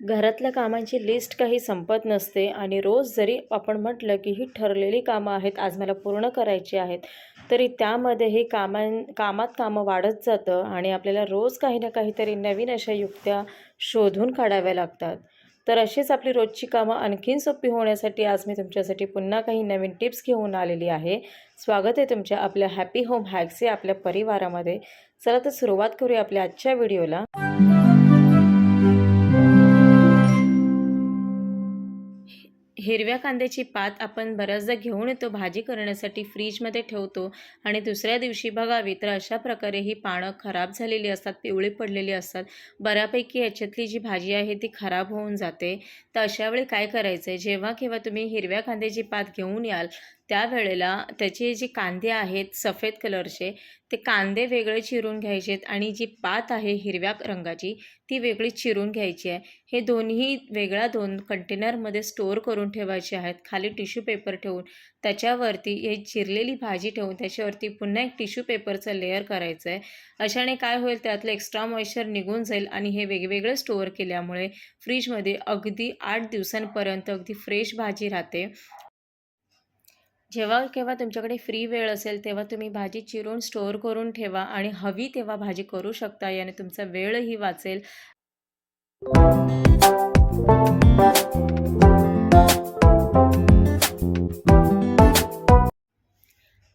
घरातल्या कामांची लिस्ट काही संपत नसते आणि रोज जरी आपण म्हटलं की ही ठरलेली कामं आहेत आज मला पूर्ण करायची आहेत तरी त्यामध्ये ही कामां कामात कामं वाढत जातं आणि आपल्याला रोज काही ना काहीतरी नवीन अशा युक्त्या शोधून काढाव्या लागतात. तर अशीच आपली रोजची कामं आणखीन सोपी होण्यासाठी आज मी तुमच्यासाठी पुन्हा काही नवीन टिप्स घेऊन आलेली आहे. स्वागत आहे तुमच्या आपल्या हॅपी होम हॅक्स या आपल्या परिवारामध्ये. चला तर सुरुवात करूया आपल्या आजच्या व्हिडिओला हिरव्या कांद्याची पात आपण बऱ्याचदा घेऊन येतो भाजी करण्यासाठी फ्रीजमध्ये ठेवतो आणि दुसऱ्या दिवशी बघावी तर अशा प्रकारे ही पानं खराब झालेली असतात पिवळी पडलेली असतात. बऱ्यापैकी याच्यातली जी भाजी आहे ती खराब होऊन जाते. तर अशावेळी काय करायचं आहे जेव्हा केव्हा तुम्ही हिरव्या कांद्याची पात घेऊन याल त्यावेळेला त्याचे जे कांदे आहेत सफेद कलरचे ते कांदे वेगळे चिरून घ्यायचेत आणि जी पात आहे हिरव्या रंगाची ती वेगळी चिरून घ्यायची आहे. हे दोन्ही वेगळ्या दोन कंटेनरमध्ये स्टोअर करून ठेवायचे आहेत. खाली टिश्यू पेपर ठेवून त्याच्यावरती हे चिरलेली भाजी ठेवून त्याच्यावरती पुन्हा एक टिश्यू पेपरचं लेअर करायचं आहे अशाने काय होईल त्यातलं एक्स्ट्रा मॉइश्चर निघून जाईल आणि हे वेगवेगळे स्टोअर केल्यामुळे फ्रीजमध्ये अगदी आठ दिवसांपर्यंत अगदी फ्रेश भाजी राहते. जेव्हा केव्हा तुमच्याकडे फ्री वेळ असेल तेव्हा तुम्ही भाजी चिरून स्टोअर करून ठेवा आणि हवी तेव्हा भाजी करू शकता याने तुमचा वेळही वाचेल.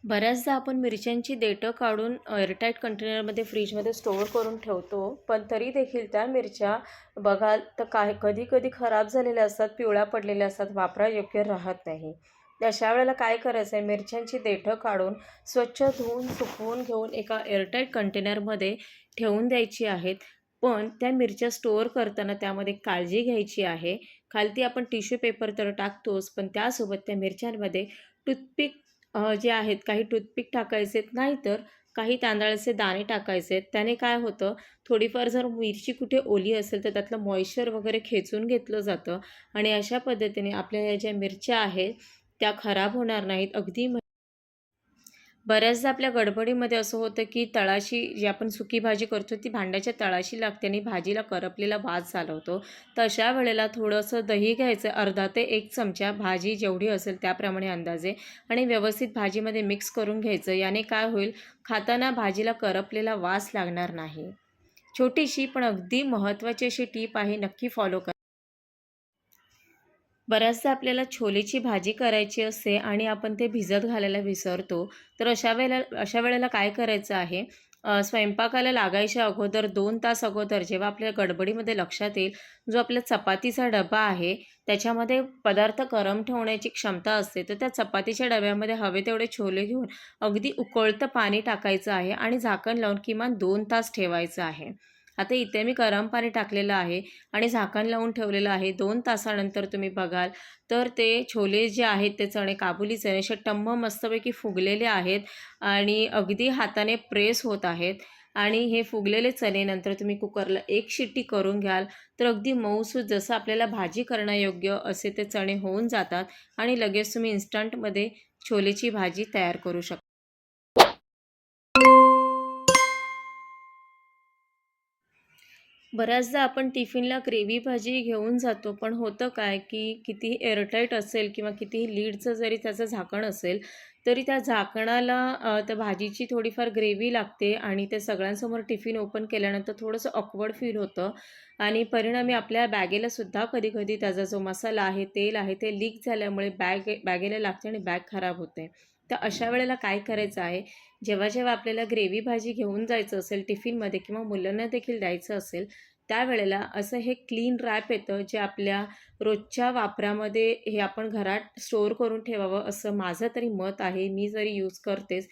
बऱ्याचदा आपण मिरच्यांची देठं काढून एअरटाईट कंटेनरमध्ये फ्रीजमध्ये स्टोअर करून ठेवतो पण तरी देखील त्या मिरच्या बघाल तर काय कधी कधी खराब झालेल्या असतात पिवळ्या पडलेल्या असतात वापरा योग्य राहत नाही. अशा वेळेला काय करायचं आहे मिरच्यांची देठं काढून स्वच्छ धुवून सुकवून घेऊन एका एअरटाईट कंटेनरमध्ये ठेवून द्यायची आहेत. पण त्या मिरच्या स्टोअर करताना त्यामध्ये काळजी घ्यायची आहे. खालती आपण टिश्यू पेपर तर टाकतोच पण त्यासोबत त्या मिरच्यांमध्ये टूथपिक जे आहेत काही टूथपिक टाकायचे नाहीतर काही तांदळाचे दाणे टाकायचे त्याने काय होतं? थोडीफार जर मिरची कुठे ओली असेल तर त्यातलं मॉइश्चर वगैरे खेचून घेतलं जातं. आणि अशा पद्धतीने आपल्या ज्या मिरच्या आहेत त्या खराब होणार नाहीत अगदी बऱ्याचदा आपल्या गडबडीमध्ये असं होतं की तळाशी जी आपण सुकी भाजी करतो ती भांड्याच्या तळाशी लागते आणि भाजीला करपलेला वास चालवतो तर अशा वेळेला थोडंसं दही घ्यायचं अर्धा ते एक चमचा भाजी जेवढी असेल त्याप्रमाणे अंदाजे आणि व्यवस्थित भाजीमध्ये मिक्स करून घ्यायचं. याने काय होईल खाताना भाजीला करपलेला वास लागणार नाही. छोटीशी पण अगदी महत्त्वाची अशी टीप आहे नक्की फॉलो करा. बऱ्याचदा आपल्याला छोलेची भाजी करायची असते आणि आपण ते भिजत घालायला विसरतो. तर अशा वेळेला अशा वेळेला काय करायचं आहे? स्वयंपाकाला लागायच्या अगोदर दोन तास अगोदर जेव्हा आपल्या गडबडीमध्ये लक्षात येईल जो आपला चपातीचा डबा आहे त्याच्यामध्ये पदार्थ गरम ठेवण्याची क्षमता असते तर त्या चपातीच्या डब्यामध्ये हवे तेवढे छोले घेऊन अगदी उकळतं पाणी टाकायचं आहे आणि झाकण लावून किमान दोन तास ठेवायचं आहे. आता इथे मी गरम पाणी टाकलेलं आहे आणि झाकण लावून ठेवलेलं आहे. दोन तासानंतर तुम्ही बघाल. तर ते छोले जे आहेत ते चणे काबुली चणे असे टम्म मस्तपैकी फुगलेले आहेत आणि अगदी हाताने प्रेस होत आहेत. आणि हे फुगलेले चणे नंतर तुम्ही कुकरला एक शिट्टी करून घ्याल. तर अगदी मऊसूद जसं आपल्याला भाजी करण्यायोग्य असे ते चणे होऊन जातात आणि लगेच तुम्ही इन्स्टंटमध्ये छोलेची भाजी तयार करू शकता. बऱ्याचदा आपण टिफिनला ग्रेव्ही भाजी घेऊन जातो पण होतं काय की कितीही एअरटाईट असेल किंवा कितीही लीडचं जरी त्याचं झाकण असेल तरी त्या झाकणाला त्या भाजीची थोडीफार ग्रेव्ही लागते आणि ते सगळ्यांसमोर टिफिन ओपन केल्यानंतर थोडंसं ऑकवर्ड फील होतं. आणि परिणामी आपल्या बॅगेलासुद्धा कधीकधी कधी कधी त्याचा जो मसाला आहे तेल आहे ते लीक झाल्यामुळे बॅग बॅगेला लागते आणि बॅग खराब होते. तर अशा वेळेला काय करायचं आहे? जेव्हा जेव्हा आपल्याला ग्रेव्ही भाजी घेऊन जायचं असेल टिफिनमध्ये किंवा मुलांना देखील द्यायचं असेल त्यावेळेला असं हे क्लीन रॅप येतं जे आपल्या रोजच्या वापरामध्ये हे आपण घरात स्टोअर करून ठेवावं असं माझं तरी मत आहे. मी जरी यूज करतेच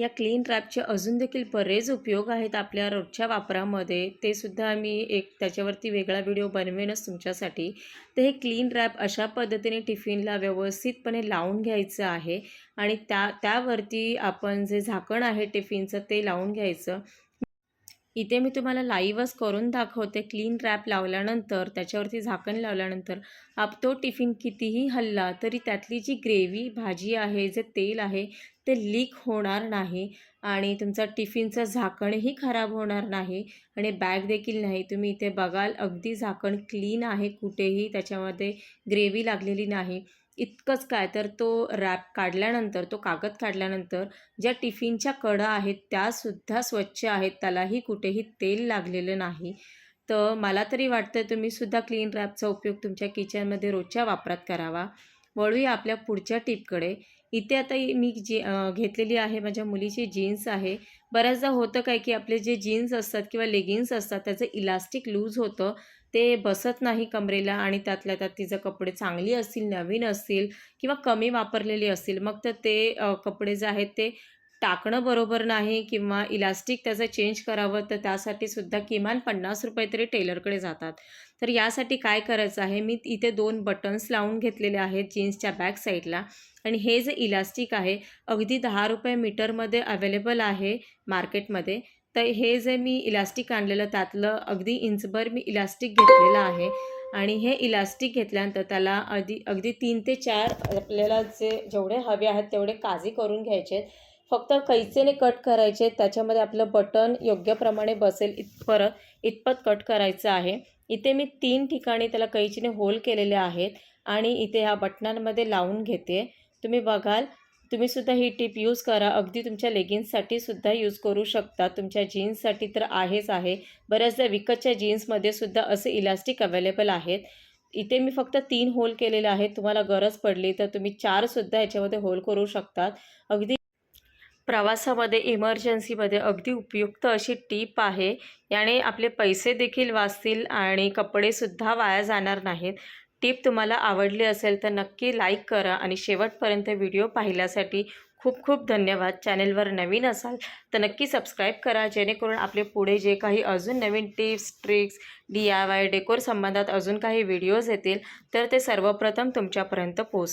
या क्लीन रॅपचे अजून देखील बरेच उपयोग आहेत आपल्या रोजच्या वापरामध्ये. ते सुद्धा मी एक त्याच्यावरती वेगळा व्हिडिओ बनवेनच तुमच्यासाठी. तर हे क्लीन रॅप अशा पद्धतीने टिफिनला व्यवस्थितपणे लावून घ्यायचं आहे आणि त्या त्यावरती आपण जे झाकण आहे टिफिनचं ते लावून घ्यायचं. इथे मी तुम्हाला लाईवच करून दाखवते. क्लीन रॅप लावल्यानंतर त्याच्यावरती झाकण लावल्यानंतर आप तो टिफिन कितीही हल्ला तरी त्यातली जी ग्रेव्ही भाजी आहे जे तेल आहे ते लीक होणार नाही आणि तुमचा टिफिनचं झाकणही खराब होणार नाही आणि बॅग देखील नाही. तुम्ही इथे बघाल अगदी झाकण क्लीन आहे कुठेही त्याच्यामध्ये ग्रेव्ही लागलेली नाही. इतकंच काय तर तो रॅप काढल्यानंतर तो कागद काढल्यानंतर ज्या टिफिनच्या कडा आहेत त्यासुद्धा स्वच्छ आहेत. त्यालाही कुठेही तेल लागलेलं नाही. तर मला तरी वाटतं तुम्हीसुद्धा क्लीन रॅपचा उपयोग तुमच्या किचनमध्ये रोजच्या वापरात करावा. वळूया आपल्या पुढच्या टिपकडे. इथे आता मी जी घेतलेली आहे माझ्या मुलीची जीन्स आहे. बऱ्याचदा होतं काय की आपले जे जीन्स असतात किंवा लेगिन्स असतात त्याचं इलास्टिक लूज होतं. ते बसत नाही कमरेला आणि त्यातल्या त्यात तिचं कपडे चांगली असतील नवीन असतील किंवा कमी वापरलेली असतील मग तर ते कपडे जे आहेत ते टाकणं बरोबर नाही किंवा इलास्टिक त्याचं चेंज करावं तर त्यासाठी सुद्धा किमान पन्नास रुपये तरी टेलरकडे जातात. तर यासाठी काय करायचं आहे? मी इथे दोन बटन्स लावून घेतलेले आहेत जीन्सच्या बॅक साईडला आणि हे जे इलास्टिक आहे अगदी दहा रुपये मीटरमध्ये अवेलेबल आहे मार्केटमध्ये. तर हे जे मी इलास्टिक आणलेलं त्यातलं अगदी इंचभर मी इलास्टिक घेतलेलं आहे. आणि हे इलास्टिक घेतल्यानंतर त्याला अगदी अगदी तीन ते चार आपल्याला जे जेवढे हवे आहेत तेवढे काजी करून घ्यायचे आहेत. फक्त कैचेने कट करायचे त्याच्यामध्ये आपलं बटन योग्य प्रमाणे बसेल इतपरत इतपत कट करायचं आहे. इथे मी तीन ठिकाणी त्याला कैचीने होल केलेले आहेत आणि इथे ह्या बटनांमध्ये लावून घेते. तुम्ही बघाल तुम्हीसुद्धा ही टीप यूज करा. अगदी तुमच्या लेगिन्ससाठी सुद्धा यूज करू शकता. तुमच्या जीन्ससाठी तर आहेच आहे. बऱ्याचदा विकतच्या जीन्समध्ये सुद्धा असे इलास्टिक अवेलेबल आहेत. इथे मी फक्त तीन होल केलेले आहेत. तुम्हाला गरज पडली तर तुम्ही चारसुद्धा याच्यामध्ये होल करू शकतात. अगदी प्रवासामध्ये इमर्जन्सीमध्ये अगदी उपयुक्त अशी टीप आहे. याने आपले पैसे देखील वाचतील आणि कपडेसुद्धा वाया जाणार नाहीत. टिप तुम्हाला आवडली असेल तर नक्की लाईक करा आणि शेवटपर्यंत व्हिडिओ पाहिल्यासाठी खूप खूप धन्यवाद. चॅनेलवर नवीन असाल तर नक्की सबस्क्राईब करा जेणेकरून आपले पुढे जे काही अजून नवीन tips tricks D I Y decor संबंधात अजून काही व्हिडिओज येतील तर ते सर्वप्रथम तुमच्यापर्यंत पोच